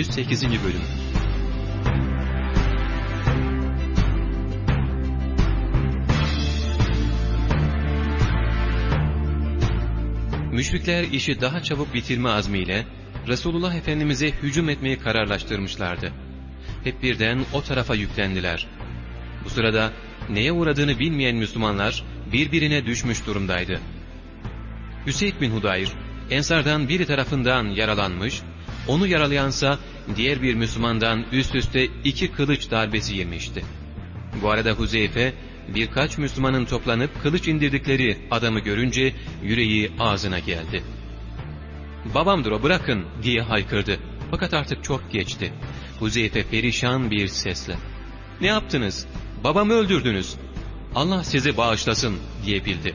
108. Bölüm Müşrikler işi daha çabuk bitirme azmiyle Resulullah Efendimiz'e hücum etmeyi kararlaştırmışlardı. Hep birden o tarafa yüklendiler. Bu sırada neye uğradığını bilmeyen Müslümanlar birbirine düşmüş durumdaydı. Hüseyin bin Hudayr, Ensardan biri tarafından yaralanmış, onu yaralayansa diğer bir Müslümandan üst üste iki kılıç darbesi yemişti. Bu arada Huzeyfe, birkaç Müslümanın toplanıp kılıç indirdikleri adamı görünce yüreği ağzına geldi. ''Babamdır o bırakın'' diye haykırdı. Fakat artık çok geçti. Huzeyfe perişan bir sesle. ''Ne yaptınız? Babamı öldürdünüz. Allah sizi bağışlasın'' diye bildi.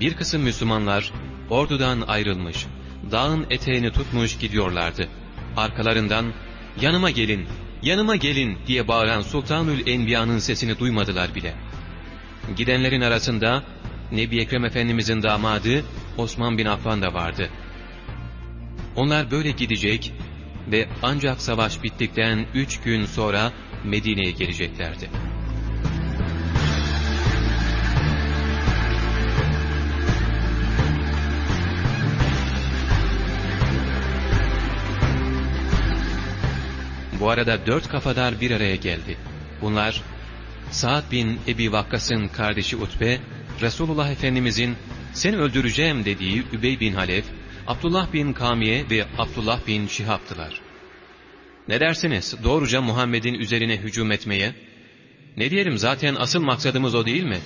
Bir kısım Müslümanlar ordudan ayrılmış, dağın eteğini tutmuş gidiyorlardı. Arkalarından yanıma gelin, yanıma gelin diye bağıran Sultanül Enbiya'nın sesini duymadılar bile. Gidenlerin arasında Nebi Ekrem Efendimizin damadı Osman bin Affan da vardı. Onlar böyle gidecek ve ancak savaş bittikten üç gün sonra Medine'ye geleceklerdi. Bu arada dört kafadar bir araya geldi. Bunlar Sa'd bin Ebi Vakkas'ın kardeşi Utbe, Resulullah Efendimizin seni öldüreceğim dediği Übey bin Halef, Abdullah bin Kamiye ve Abdullah bin Şihab'tılar. Ne dersiniz doğruca Muhammed'in üzerine hücum etmeye? Ne diyelim zaten asıl maksadımız o değil mi?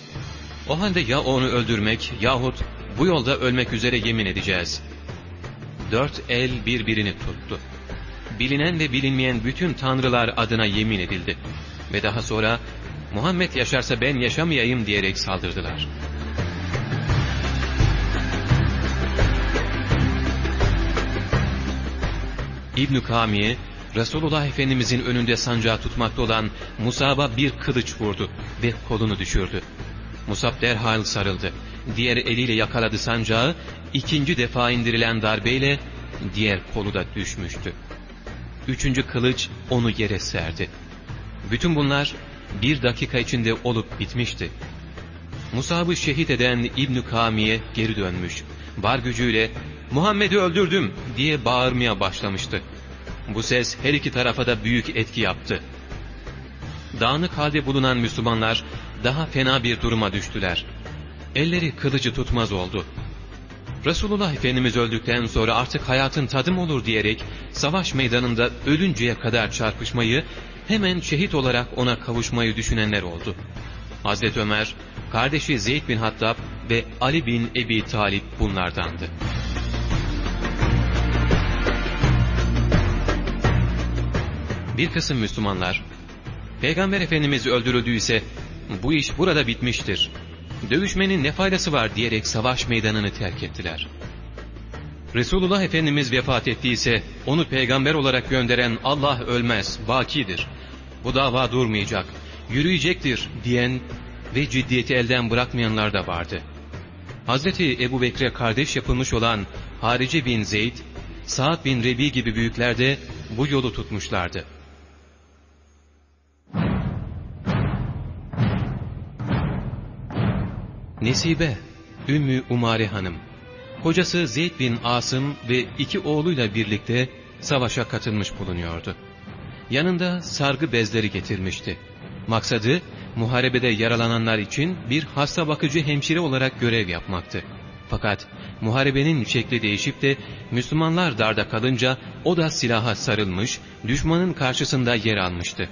O halde ya onu öldürmek yahut bu yolda ölmek üzere yemin edeceğiz. Dört el birbirini tuttu bilinen ve bilinmeyen bütün tanrılar adına yemin edildi. Ve daha sonra Muhammed yaşarsa ben yaşamayayım diyerek saldırdılar. İbn-i Kamiye, Resulullah Efendimizin önünde sancağı tutmakta olan Musab'a bir kılıç vurdu ve kolunu düşürdü. Musab derhal sarıldı. Diğer eliyle yakaladı sancağı, ikinci defa indirilen darbeyle diğer kolu da düşmüştü üçüncü kılıç onu yere serdi. Bütün bunlar bir dakika içinde olup bitmişti. Musab'ı şehit eden İbn Kamiye geri dönmüş. Bar gücüyle Muhammed'i öldürdüm diye bağırmaya başlamıştı. Bu ses her iki tarafa da büyük etki yaptı. Dağınık halde bulunan Müslümanlar daha fena bir duruma düştüler. Elleri kılıcı tutmaz oldu. Resulullah Efendimiz öldükten sonra artık hayatın tadım olur diyerek savaş meydanında ölünceye kadar çarpışmayı, hemen şehit olarak ona kavuşmayı düşünenler oldu. Hazreti Ömer, kardeşi Zeyd bin Hattab ve Ali bin Ebi Talip bunlardandı. Bir kısım Müslümanlar, Peygamber Efendimiz öldürüldüyse bu iş burada bitmiştir dövüşmenin ne faydası var diyerek savaş meydanını terk ettiler. Resulullah Efendimiz vefat ettiyse onu peygamber olarak gönderen Allah ölmez, bakidir. Bu dava durmayacak, yürüyecektir diyen ve ciddiyeti elden bırakmayanlar da vardı. Hazreti Ebu Bekir'e kardeş yapılmış olan Harice bin Zeyd, Sa'd bin Rebi gibi büyükler de bu yolu tutmuşlardı. Nesibe, Ümmü Umare Hanım, kocası Zeyd bin Asım ve iki oğluyla birlikte savaşa katılmış bulunuyordu. Yanında sargı bezleri getirmişti. Maksadı, muharebede yaralananlar için bir hasta bakıcı hemşire olarak görev yapmaktı. Fakat muharebenin şekli değişip de Müslümanlar darda kalınca o da silaha sarılmış, düşmanın karşısında yer almıştı.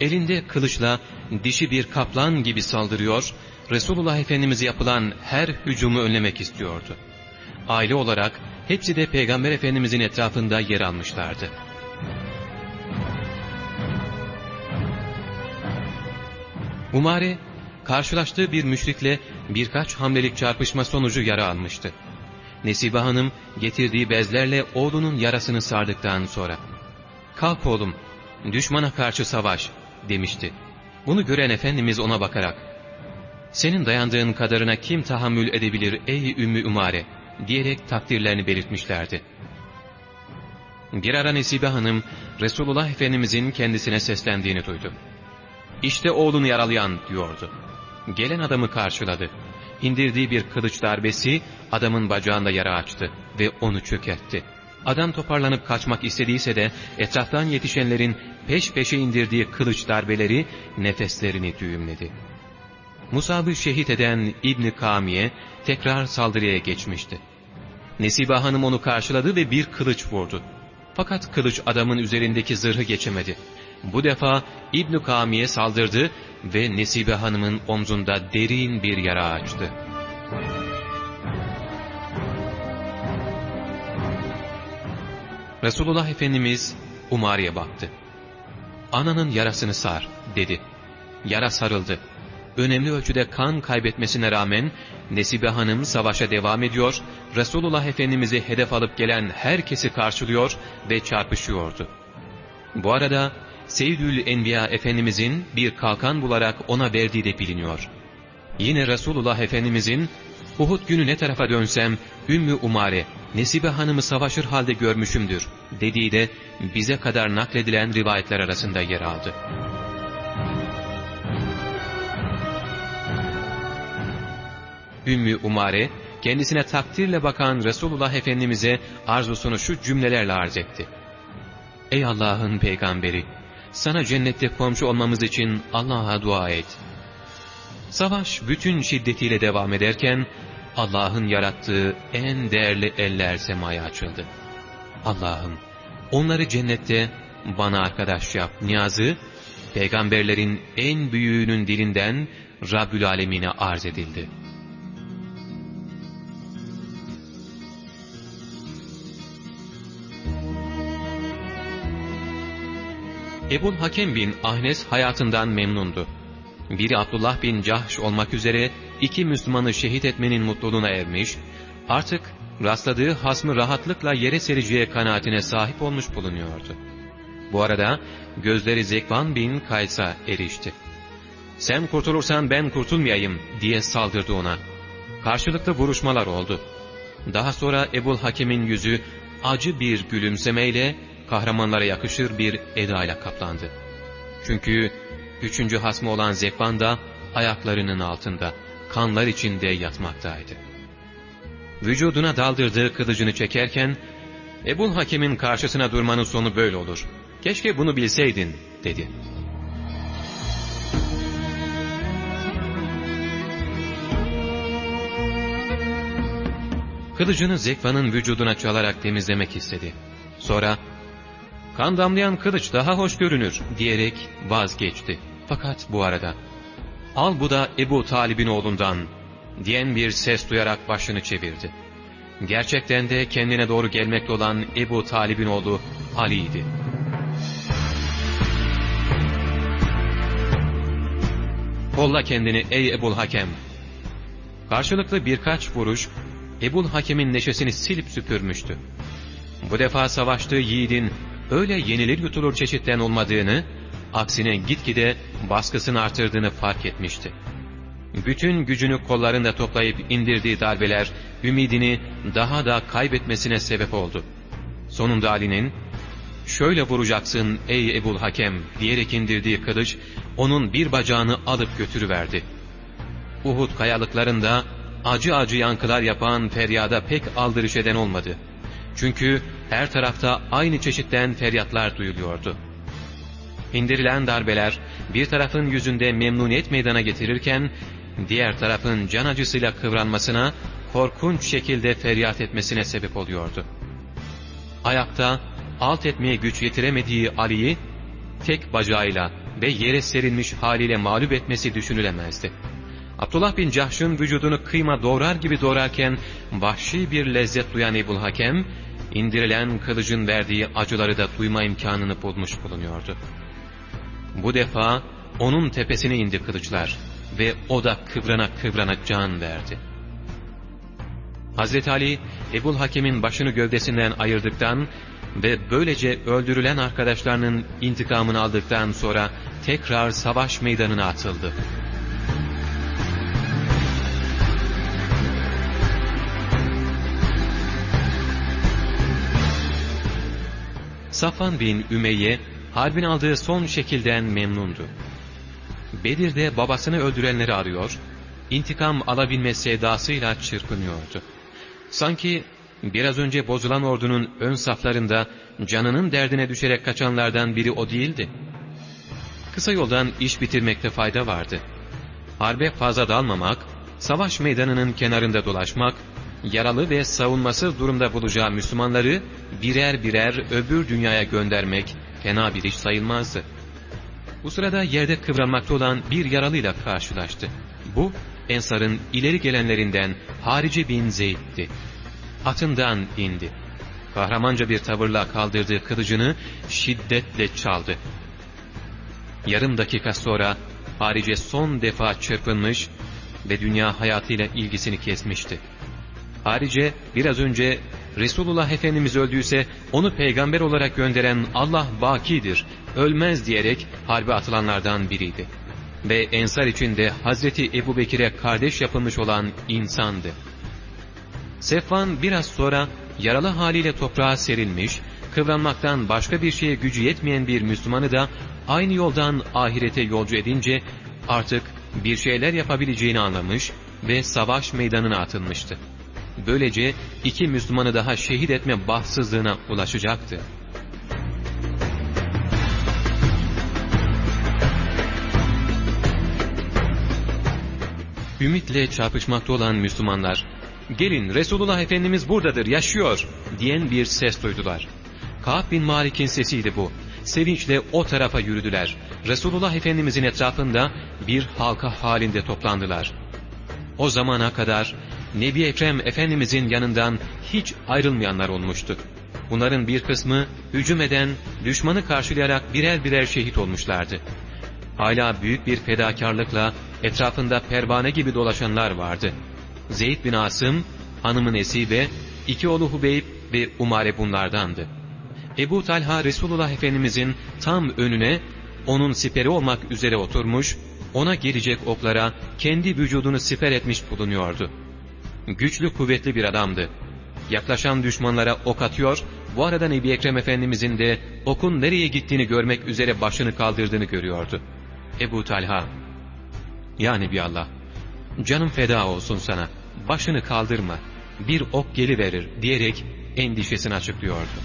Elinde kılıçla dişi bir kaplan gibi saldırıyor, Resulullah Efendimiz'e yapılan her hücumu önlemek istiyordu. Aile olarak hepsi de Peygamber Efendimiz'in etrafında yer almışlardı. Umare, karşılaştığı bir müşrikle birkaç hamlelik çarpışma sonucu yara almıştı. Nesibe Hanım getirdiği bezlerle oğlunun yarasını sardıktan sonra ''Kalk oğlum, düşmana karşı savaş.'' demişti. Bunu gören Efendimiz ona bakarak senin dayandığın kadarına kim tahammül edebilir ey Ümmü Umare diyerek takdirlerini belirtmişlerdi. Bir ara Nesibe Hanım Resulullah Efendimizin kendisine seslendiğini duydu. İşte oğlunu yaralayan diyordu. Gelen adamı karşıladı. İndirdiği bir kılıç darbesi adamın bacağında yara açtı ve onu çökertti. Adam toparlanıp kaçmak istediyse de etraftan yetişenlerin peş peşe indirdiği kılıç darbeleri nefeslerini düğümledi. Musab'ı şehit eden İbni Kamiye tekrar saldırıya geçmişti. Nesibe Hanım onu karşıladı ve bir kılıç vurdu. Fakat kılıç adamın üzerindeki zırhı geçemedi. Bu defa İbn Kamiye saldırdı ve Nesibe Hanım'ın omzunda derin bir yara açtı. Resulullah Efendimiz Umare'ye baktı. Ananın yarasını sar dedi. Yara sarıldı. Önemli ölçüde kan kaybetmesine rağmen Nesibe Hanım savaşa devam ediyor, Resulullah Efendimiz'i hedef alıp gelen herkesi karşılıyor ve çarpışıyordu. Bu arada Seyyidül Enbiya Efendimizin bir kalkan bularak ona verdiği de biliniyor. Yine Resulullah Efendimizin Uhud günü ne tarafa dönsem Ümmü Umare, Nesibe Hanım'ı savaşır halde görmüşümdür dediği de bize kadar nakledilen rivayetler arasında yer aldı. Ümmü Umare, kendisine takdirle bakan Resulullah Efendimiz'e arzusunu şu cümlelerle arz etti. Ey Allah'ın peygamberi! Sana cennette komşu olmamız için Allah'a dua et. Savaş bütün şiddetiyle devam ederken, Allah'ın yarattığı en değerli eller semaya açıldı. Allah'ım, onları cennette bana arkadaş yap niyazı, peygamberlerin en büyüğünün dilinden Rabbül Alemine arz edildi. Ebul Hakem bin Ahnes hayatından memnundu. Biri Abdullah bin Cahş olmak üzere iki Müslümanı şehit etmenin mutluluğuna ermiş, artık rastladığı hasmı rahatlıkla yere sereceği kanaatine sahip olmuş bulunuyordu. Bu arada gözleri Zekvan bin Kays'a erişti. ''Sen kurtulursan ben kurtulmayayım.'' diye saldırdı ona. Karşılıklı vuruşmalar oldu. Daha sonra Ebul Hakem'in yüzü acı bir gülümsemeyle kahramanlara yakışır bir edayla kaplandı. Çünkü üçüncü hasmı olan Zekvan da ayaklarının altında, kanlar içinde yatmaktaydı. Vücuduna daldırdığı kılıcını çekerken, Ebul Hakem'in karşısına durmanın sonu böyle olur. Keşke bunu bilseydin, dedi. Kılıcını Zekvan'ın vücuduna çalarak temizlemek istedi. Sonra kan damlayan kılıç daha hoş görünür diyerek vazgeçti. Fakat bu arada al bu da Ebu Talib'in oğlundan diyen bir ses duyarak başını çevirdi. Gerçekten de kendine doğru gelmekte olan Ebu Talib'in oğlu Ali'ydi. Kolla kendini ey Ebul Hakem. Karşılıklı birkaç vuruş Ebul Hakem'in neşesini silip süpürmüştü. Bu defa savaştığı yiğidin öyle yenilir yutulur çeşitten olmadığını, aksine gitgide baskısını artırdığını fark etmişti. Bütün gücünü kollarında toplayıp indirdiği darbeler, ümidini daha da kaybetmesine sebep oldu. Sonunda Ali'nin, ''Şöyle vuracaksın ey Ebul Hakem'' diyerek indirdiği kılıç, onun bir bacağını alıp götürüverdi. Uhud kayalıklarında acı acı yankılar yapan feryada pek aldırış eden olmadı. Çünkü her tarafta aynı çeşitten feryatlar duyuluyordu. İndirilen darbeler bir tarafın yüzünde memnuniyet meydana getirirken, diğer tarafın can acısıyla kıvranmasına, korkunç şekilde feryat etmesine sebep oluyordu. Ayakta alt etmeye güç yetiremediği Ali'yi, tek bacağıyla ve yere serilmiş haliyle mağlup etmesi düşünülemezdi. Abdullah bin Cahş'ın vücudunu kıyma doğrar gibi doğrarken vahşi bir lezzet duyan Ebul Hakem, indirilen kılıcın verdiği acıları da duyma imkanını bulmuş bulunuyordu. Bu defa onun tepesine indi kılıçlar ve o da kıvrana kıvrana can verdi. Hazreti Ali, Ebul Hakem'in başını gövdesinden ayırdıktan ve böylece öldürülen arkadaşlarının intikamını aldıktan sonra tekrar savaş meydanına atıldı. Safvan bin Ümeyye, harbin aldığı son şekilden memnundu. Bedir'de babasını öldürenleri arıyor, intikam alabilme sevdasıyla çırpınıyordu. Sanki biraz önce bozulan ordunun ön saflarında canının derdine düşerek kaçanlardan biri o değildi. Kısa yoldan iş bitirmekte fayda vardı. Harbe fazla dalmamak, savaş meydanının kenarında dolaşmak, yaralı ve savunması durumda bulacağı Müslümanları birer birer öbür dünyaya göndermek fena bir iş sayılmazdı. Bu sırada yerde kıvranmakta olan bir yaralıyla karşılaştı. Bu, Ensar'ın ileri gelenlerinden Harici bin Zeyd'di. Atından indi. Kahramanca bir tavırla kaldırdığı kılıcını şiddetle çaldı. Yarım dakika sonra Harice son defa çırpınmış ve dünya hayatıyla ilgisini kesmişti. Harice biraz önce Resulullah Efendimiz öldüyse onu peygamber olarak gönderen Allah bakidir, ölmez diyerek harbe atılanlardan biriydi. Ve Ensar içinde Hazreti Ebu Bekir'e kardeş yapılmış olan insandı. Sefvan biraz sonra yaralı haliyle toprağa serilmiş, kıvranmaktan başka bir şeye gücü yetmeyen bir Müslümanı da aynı yoldan ahirete yolcu edince artık bir şeyler yapabileceğini anlamış ve savaş meydanına atılmıştı. Böylece iki Müslümanı daha şehit etme bahtsızlığına ulaşacaktı. Ümitle çarpışmakta olan Müslümanlar, gelin Resulullah Efendimiz buradadır, yaşıyor diyen bir ses duydular. Ka'b bin Malik'in sesiydi bu. Sevinçle o tarafa yürüdüler. Resulullah Efendimizin etrafında bir halka halinde toplandılar. O zamana kadar Nebi Ekrem Efendimizin yanından hiç ayrılmayanlar olmuştu. Bunların bir kısmı hücum eden, düşmanı karşılayarak birer birer şehit olmuşlardı. Hala büyük bir fedakarlıkla etrafında pervane gibi dolaşanlar vardı. Zeyd bin Asım, hanımı Nesibe, iki oğlu Hubeyb ve Umare bunlardandı. Ebu Talha Resulullah Efendimizin tam önüne onun siperi olmak üzere oturmuş, ona gelecek oklara kendi vücudunu siper etmiş bulunuyordu. Güçlü kuvvetli bir adamdı. Yaklaşan düşmanlara ok atıyor, bu arada Nebi Ekrem Efendimizin de okun nereye gittiğini görmek üzere başını kaldırdığını görüyordu. Ebu Talha, Ya Nebi Allah, canım feda olsun sana, başını kaldırma, bir ok geliverir diyerek endişesini açıklıyordu.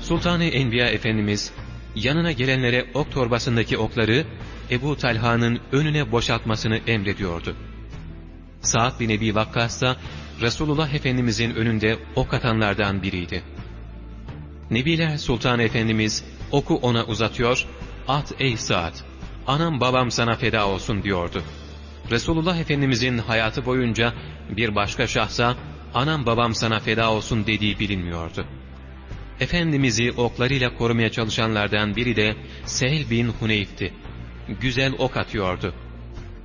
Sultan-ı Enbiya Efendimiz yanına gelenlere ok torbasındaki okları Ebu Talha'nın önüne boşaltmasını emrediyordu. Sa'd bin Ebi Vakkas da Resulullah Efendimizin önünde ok atanlardan biriydi. Nebiler Sultan Efendimiz oku ona uzatıyor, at ey Sa'd, anam babam sana feda olsun diyordu. Resulullah Efendimizin hayatı boyunca bir başka şahsa anam babam sana feda olsun dediği bilinmiyordu. Efendimiz'i oklarıyla korumaya çalışanlardan biri de Sehl bin Huneyf'ti. Güzel ok atıyordu.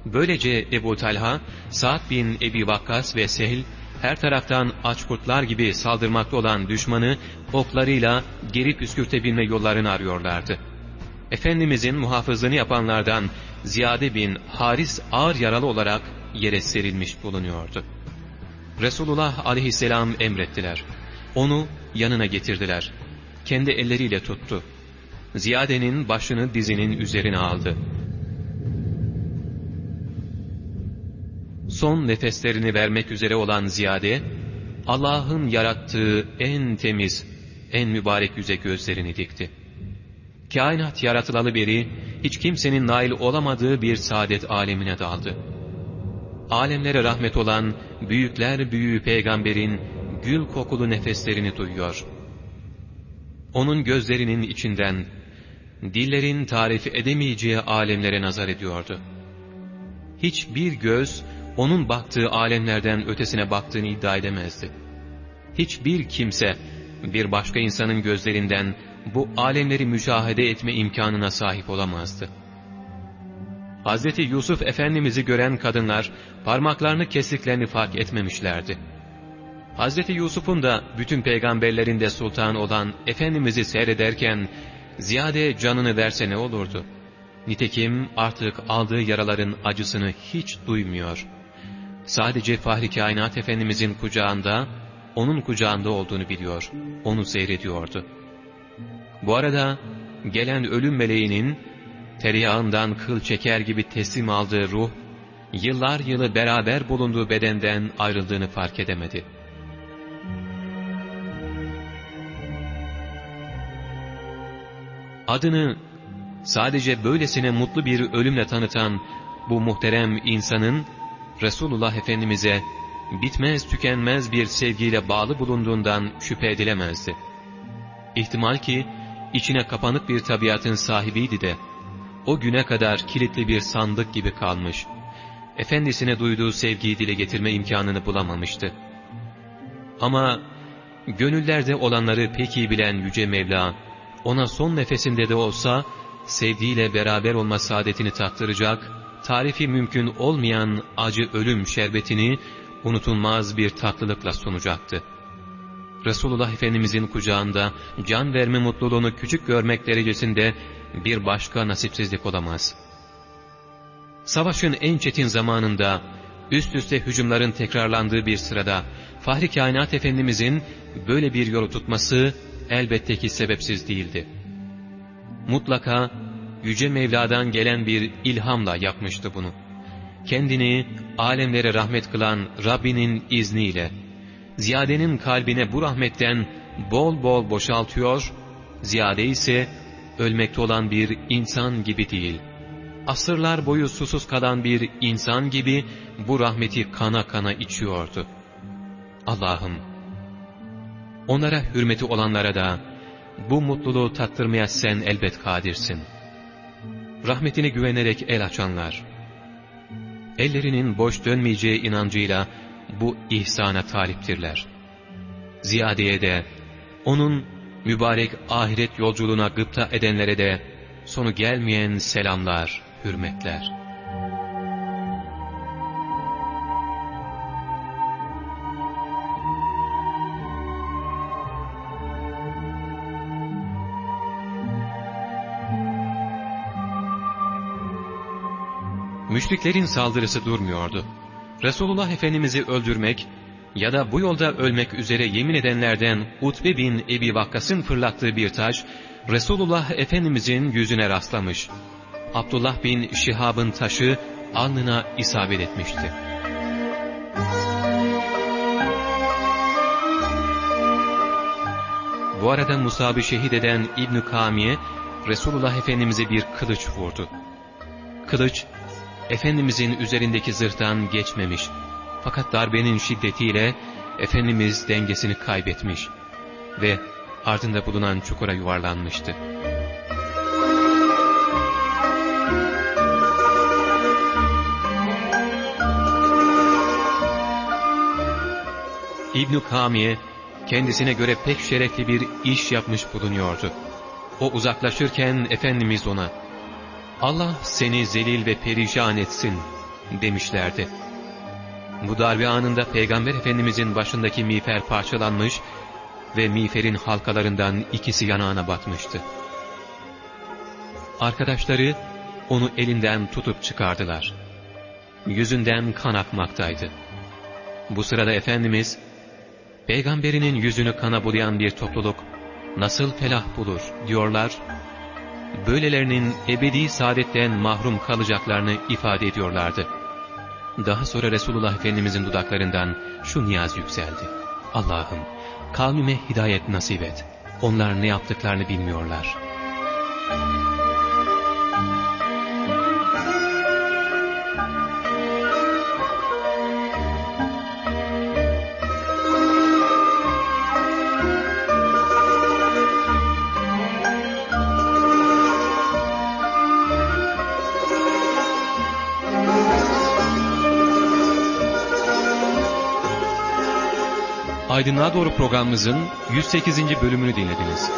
Böylece Ebu Talha, Sa'd bin Ebi Vakkas ve Sehl, her taraftan aç kurtlar gibi saldırmakta olan düşmanı oklarıyla geri püskürtebilme yollarını arıyorlardı. Efendimizin muhafızlığını yapanlardan Ziyade bin Haris ağır yaralı olarak yere serilmiş bulunuyordu. Resulullah aleyhisselam emrettiler. Onu yanına getirdiler. Kendi elleriyle tuttu. Ziyade'nin başını dizinin üzerine aldı. Son nefeslerini vermek üzere olan Ziyade, Allah'ın yarattığı en temiz, en mübarek yüze gözlerini dikti. Kainat yaratılalı beri, hiç kimsenin nail olamadığı bir saadet alemine daldı. Alemlere rahmet olan, büyükler büyüğü peygamberin, gül kokulu nefeslerini duyuyor. Onun gözlerinin içinden, dillerin tarif edemeyeceği alemlere nazar ediyordu. Hiçbir göz, onun baktığı alemlerden ötesine baktığını iddia edemezdi. Hiçbir kimse, bir başka insanın gözlerinden bu alemleri müşahede etme imkanına sahip olamazdı. Hz. Yusuf Efendimiz'i gören kadınlar parmaklarını kestiklerini fark etmemişlerdi. Hz. Yusuf'un da bütün peygamberlerin de sultan olan Efendimiz'i seyrederken ziyade canını verse ne olurdu? Nitekim artık aldığı yaraların acısını hiç duymuyor. sadece Fahri Kainat Efendimizin kucağında, onun kucağında olduğunu biliyor, onu seyrediyordu. Bu arada gelen ölüm meleğinin tereyağından kıl çeker gibi teslim aldığı ruh, yıllar yılı beraber bulunduğu bedenden ayrıldığını fark edemedi. Adını sadece böylesine mutlu bir ölümle tanıtan bu muhterem insanın Resulullah Efendimiz'e bitmez tükenmez bir sevgiyle bağlı bulunduğundan şüphe edilemezdi. İhtimal ki içine kapanık bir tabiatın sahibiydi de o güne kadar kilitli bir sandık gibi kalmış, efendisine duyduğu sevgiyi dile getirme imkanını bulamamıştı. Ama gönüllerde olanları pek iyi bilen Yüce Mevla, ona son nefesinde de olsa sevdiğiyle beraber olma saadetini tattıracak, tarifi mümkün olmayan acı ölüm şerbetini unutulmaz bir tatlılıkla sunacaktı. Resulullah Efendimizin kucağında can verme mutluluğunu küçük görmek derecesinde bir başka nasipsizlik olamaz. Savaşın en çetin zamanında, üst üste hücumların tekrarlandığı bir sırada, Fahri Kainat Efendimizin böyle bir yolu tutması elbette ki sebepsiz değildi. Mutlaka Yüce Mevla'dan gelen bir ilhamla yapmıştı bunu. Kendini alemlere rahmet kılan Rabbinin izniyle, Ziyade'nin kalbine bu rahmetten bol bol boşaltıyor, Ziyade ise ölmekte olan bir insan gibi değil. Asırlar boyu susuz kalan bir insan gibi bu rahmeti kana kana içiyordu. Allah'ım, onlara hürmeti olanlara da bu mutluluğu tattırmaya sen elbet kadirsin. Rahmetini güvenerek el açanlar, ellerinin boş dönmeyeceği inancıyla bu ihsana taliptirler. Ziyadeye de, onun mübarek ahiret yolculuğuna gıpta edenlere de sonu gelmeyen selamlar, hürmetler. Müşriklerin saldırısı durmuyordu. Resulullah Efendimiz'i öldürmek ya da bu yolda ölmek üzere yemin edenlerden Utbe bin Ebi Vakkas'ın fırlattığı bir taş, Resulullah Efendimizin yüzüne rastlamış. Abdullah bin Şihab'ın taşı alnına isabet etmişti. Bu arada Musab'ı şehit eden İbn Kamiye, Resulullah Efendimiz'e bir kılıç vurdu. Kılıç, Efendimizin üzerindeki zırhtan geçmemiş. Fakat darbenin şiddetiyle Efendimiz dengesini kaybetmiş ve ardında bulunan çukura yuvarlanmıştı. İbn Kamiye kendisine göre pek şerefli bir iş yapmış bulunuyordu. O uzaklaşırken Efendimiz ona Allah seni zelil ve perişan etsin demişlerdi. Bu darbe anında Peygamber Efendimizin başındaki miğfer parçalanmış ve miğferin halkalarından ikisi yanağına batmıştı. Arkadaşları onu elinden tutup çıkardılar. Yüzünden kan akmaktaydı. Bu sırada Efendimiz, Peygamberinin yüzünü kana bulayan bir topluluk nasıl felah bulur diyorlar böylelerinin ebedi saadetten mahrum kalacaklarını ifade ediyorlardı. Daha sonra Resulullah Efendimizin dudaklarından şu niyaz yükseldi. Allah'ım kavmime hidayet nasip et. Onlar ne yaptıklarını bilmiyorlar. Aydınlığa Doğru programımızın 108. bölümünü dinlediniz.